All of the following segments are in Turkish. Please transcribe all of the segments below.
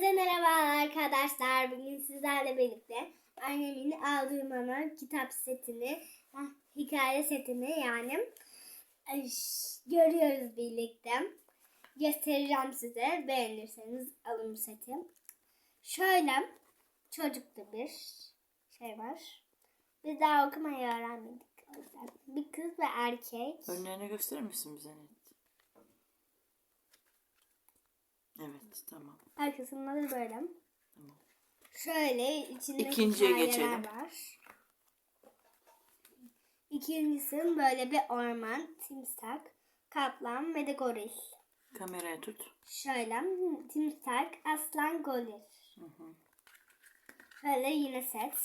Herkese merhaba arkadaşlar. Bugün sizlerle birlikte annemin aldığı bana kitap setini, hikaye setini yani ş- görüyoruz birlikte. Göstereceğim size. Beğenirseniz alın bu seti. Şöyle çocuklu bir şey var. Biz daha okumayı öğrenmedik. Bir kız ve erkek. Önlerini gösterir misin bize Evet tamam. Arkasında da böyle. Tamam. Şöyle içinde İkinciye geçelim. var. İkincisi böyle bir orman, timsah, kaplan ve de goril. Kameraya tut. Şöyle timsah, aslan, goril. Hı hı. Şöyle yine set.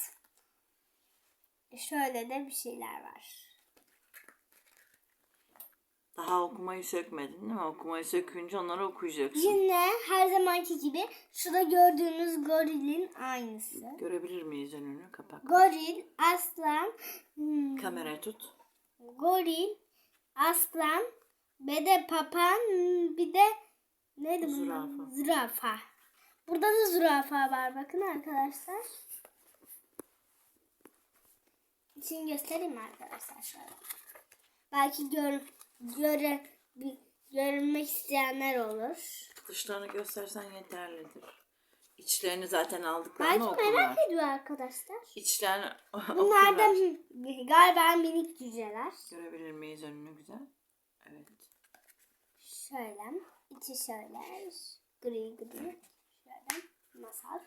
Şöyle de bir şeyler var. Daha okumayı sökmedin değil mi? Okumayı sökünce onları okuyacaksın. Yine her zamanki gibi şurada gördüğünüz gorilin aynısı. Görebilir miyiz önünü? Kapak. Goril, aslan, hmm, Kameraya tut. goril, aslan, ve de papan, bir de neydi? Zürafa. Zürafa. Burada da zürafa var bakın arkadaşlar. Şimdi göstereyim arkadaşlar şöyle. Belki gör, göre, görmek isteyenler olur. Dışlarını göstersen yeterlidir. İçlerini zaten aldıklarını Belki okurlar. merak ediyor arkadaşlar. İçlerini Bunlar da okurlar. galiba minik cüceler. Görebilir miyiz önünü güzel? Evet. Şöyle. içi şöyle. Gri gri. Şöyle. Masal.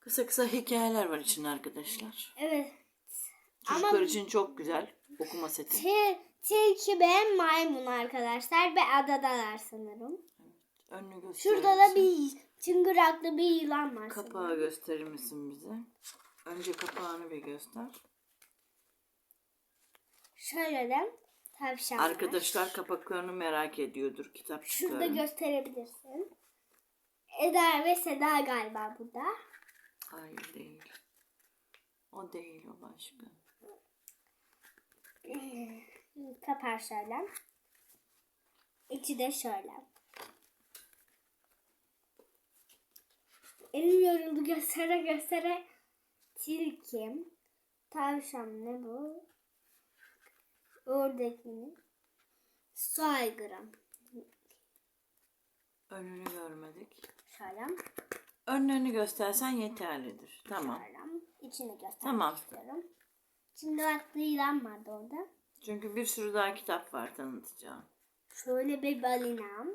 Kısa kısa hikayeler var içinde arkadaşlar. Evet. Çocuklar Ama için çok güzel okuma seti. til, tilki ve maymun arkadaşlar. Ve adadalar sanırım. Önünü gösterir Şurada da misin? bir çıngıraklı bir yılan var Kapağı sanırım. gösterir misin bize? Önce kapağını bir göster. Şöyle de tavşan var. Arkadaşlar kapaklarını merak ediyordur Şurada kitapçıkların. gösterebilirsin. Eda ve Seda galiba burada. Hayır değil. O değil o başka. Kapar şöyle. İçi de şöyle. Elim yoruldu göstere göstere. Tilki. Tavşan ne bu? Ördekini. Su aygırı. Önünü görmedik. Şöyle. Önlerini göstersen yeterlidir. Tamam. Şöyle. İçini göstermek Tamam. istiyorum. Şimdi baktı yılan vardı orada. Çünkü bir sürü daha kitap var tanıtacağım. Şöyle bir balinam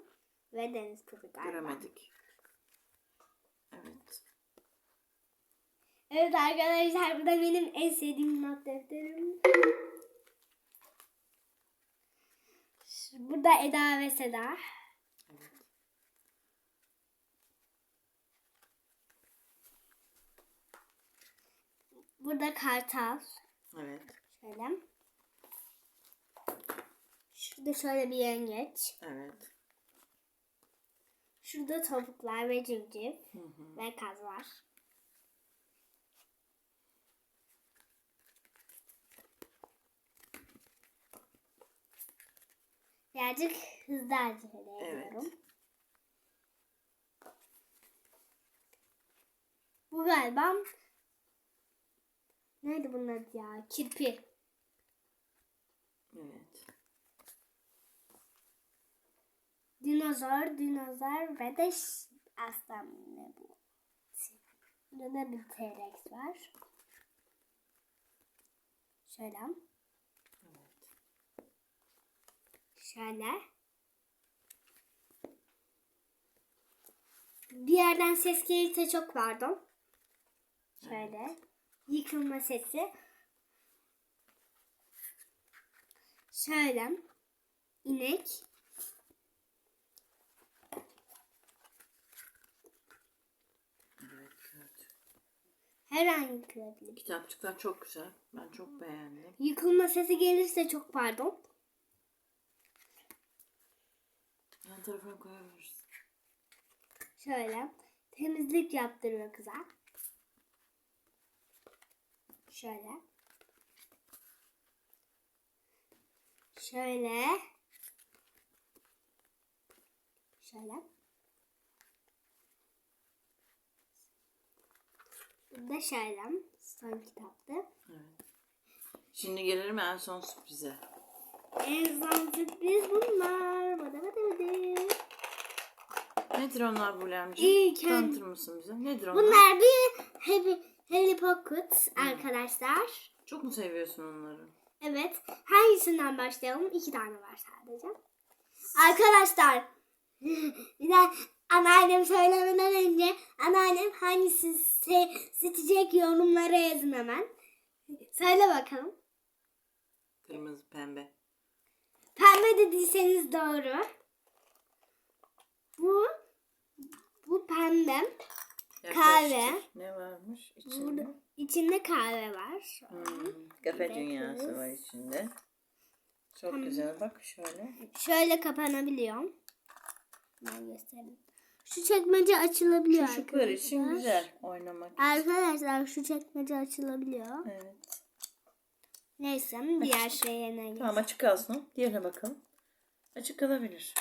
ve deniz kızı galiba. Göremedik. Evet. Evet arkadaşlar bu da benim en sevdiğim not defterim. Burada Eda ve Seda. Evet. Burada Kartal. Evet. Şöyle. Şurada şöyle bir yengeç. Evet. Şurada tavuklar ve civciv Hı hı. ve kaz var. Birazcık hızlı acele Evet. ediyorum. Bu galiba neydi bunun adı ya? Kirpi. Evet. Dinozor, dinozor ve de aslan ne bu? Burada da bir T-Rex var. Şöyle. Evet. Şöyle. Bir yerden ses gelirse çok pardon. Şöyle. Yıkılma sesi. Şöyle. İnek. Evet. evet. Her an yıkılabilir. Kitapçıklar çok güzel. Ben çok beğendim. Yıkılma sesi gelirse çok pardon. Yan tarafına koyabiliriz. Şöyle. Temizlik yaptırıyor kıza. Şöyle. Şöyle. Şöyle. Bu da şöyle. Son kitaptı. Evet. Şimdi gelelim en son sürprize. En son sürpriz bunlar. Bada bada bada. Nedir onlar Bulemciğim? İlk en- Tanıtır mısın bize? Nedir onlar? Bunlar bir Harry, Harry Pocket arkadaşlar. Çok mu seviyorsun onları? Evet. Hangisinden başlayalım? İki tane var sadece. Arkadaşlar. Bir de anneannem söylemeden önce anneannem hangisi se- seçecek yorumlara yazın hemen. Söyle bakalım. Kırmızı, pembe. Pembe dediyseniz doğru. Bu bu pembe. Kahve. Yaklaştır. Ne varmış içinde? Burada içinde kahve var. Hmm, kafe dünyası var içinde. Çok güzel. Bak şöyle. Şöyle kapanabiliyor. Ben göstereyim. Şu çekmece açılabiliyor Çocuklar için arkadaşlar. güzel oynamak. Arkadaşlar şu çekmece açılabiliyor. Evet. Neyse diğer şeye ne geç- Tamam açık kalsın. Diğerine bakalım. Açık kalabilir.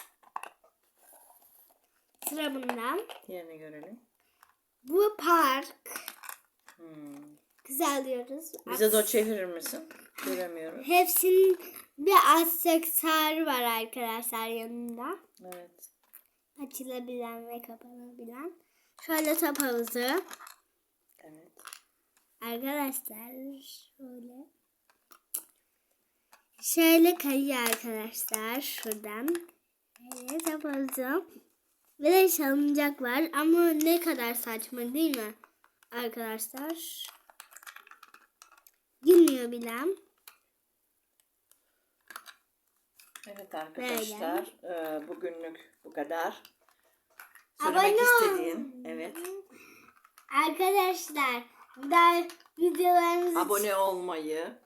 Sıra bundan. Diğerini görelim. Bu park. Hmm. Güzel diyoruz. Bize de o çevirir misin? Göremiyoruz. Hepsinin bir aksesuarı var arkadaşlar yanında. Evet. Açılabilen ve kapanabilen. Şöyle top havuzu. Evet. Arkadaşlar şöyle. Şöyle kayıyor arkadaşlar şuradan. Evet top havuzu. Ve de salıncak var ama ne kadar saçma değil mi? Arkadaşlar. Gülmüyor bilen. Evet arkadaşlar. eee, bugünlük bu kadar. Abone Söylemek ol. istediğin. Evet. Arkadaşlar daha videolarımızı Abone olmayı.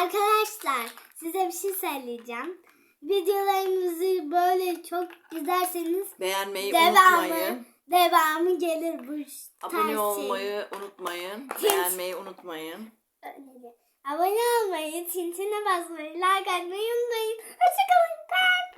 Arkadaşlar size bir şey söyleyeceğim. Videolarımızı böyle çok izlerseniz Beğenmeyi devamı unutmayın. devamı gelir bu tarz Abone şey. olmayı unutmayın. Beğenmeyi unutmayın. Öyle. Abone olmayı, tintine basmayı, like atmayı unutmayın. Hoşçakalın. Bye.